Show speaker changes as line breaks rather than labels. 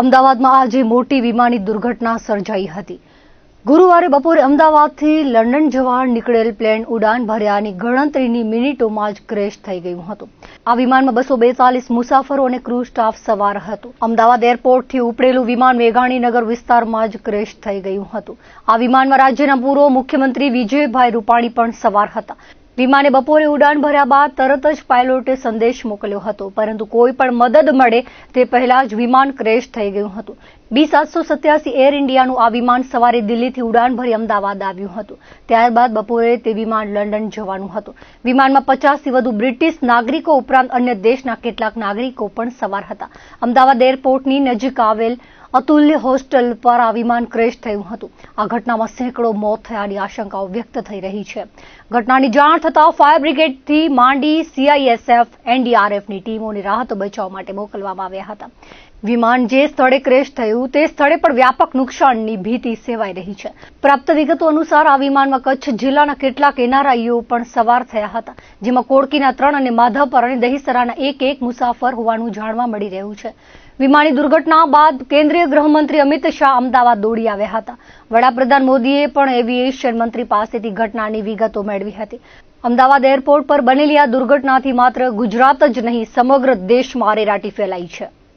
અમદાવાદમાં આજે મોટી વિમાની દુર્ઘટના સર્જાઈ હતી. ગુરુવારે બપોરે અમદાવાદથી લંડન જવા નીકળેલ પ્લેન ઉડાન ભર્યાની ગણતરીની મિનિટોમાં જ ક્રેશ થઈ ગયું હતું. આ વિમાનમાં બસો બેતાલીસ મુસાફરો અને ક્રૂ સ્ટાફ સવાર હતો. અમદાવાદ એરપોર્ટથી ઉપડેલું વિમાન મેઘાણીનગર વિસ્તારમાં જ ક્રેશ થઈ ગયું હતું. આ વિમાનમાં રાજ્યના પૂર્વ મુખ્યમંત્રી વિજયભાઈ રૂપાણી પણ સવાર હતા. વિમાને બપોરે ઉડાન ભર્યા બાદ તરત જ પાયલોટે સંદેશ મોકલ્યો હતો. પરંતુ કોઈ પણ મદદ મળે તે પહેલા જ વિમાન ક્રેશ થઈ ગયું હતું. બી સાતસો સત્યાસી એર ઇન્ડિયાનું આ વિમાન સવારે દિલ્હીથી ઉડાન ભરી અમદાવાદ આવ્યું હતું. ત્યારબાદ બપોરે તે વિમાન લંડન જવાનું હતું. વિમાનમાં પચાસથી વધુ બ્રિટિશ નાગરિકો ઉપરાંત અન્ય દેશના કેટલાક નાગરિકો પણ સવાર હતા. અમદાવાદ એરપોર્ટની નજીક આવેલ અતુલ્ય હોસ્ટેલ પર આ વિમાન ક્રેશ થયું હતું. આ ઘટનામાં સેંકડો મોત થયાની આશંકાઓ વ્યક્ત થઈ રહી છે. ઘટનાની જાણ થતાં ફાયર બ્રિગેડથી માંડી સીઆઈએસએફ એનડીઆરએફની ટીમોને રાહત બચાવ માટે મોકલવામાં આવ્યા હતા. વિમાન જે સ્થળે ક્રેશ થયું તે સ્થળે પણ વ્યાપક નુકસાનની ભીતિ સેવાઈ રહી છે. પ્રાપ્ત વિગતો અનુસાર આ વિમાનમાં કચ્છ જિલ્લાના કેટલાક એનઆરઆઈઓ પણ સવાર થયા હતા, જેમાં કોડકીના ત્રણ અને માધાપર અને દહીસરાના એક એક મુસાફર હોવાનું જાણવા મળી રહ્યું છે. વિમાની દુર્ઘટના બાદ કેન્દ્રીય ગૃહમંત્રી અમિત શાહ અમદાવાદ દોડી આવ્યા હતા. વડાપ્રધાન મોદીએ પણ એવિએશન મંત્રી પાસેથી ઘટનાની વિગતો મેળવી હતી. અમદાવાદ એરપોર્ટ પર બનેલી આ દુર્ઘટનાથી માત્ર ગુજરાત જ નહીં, સમગ્ર દેશમાં અરેરાટી ફેલાઈ છે.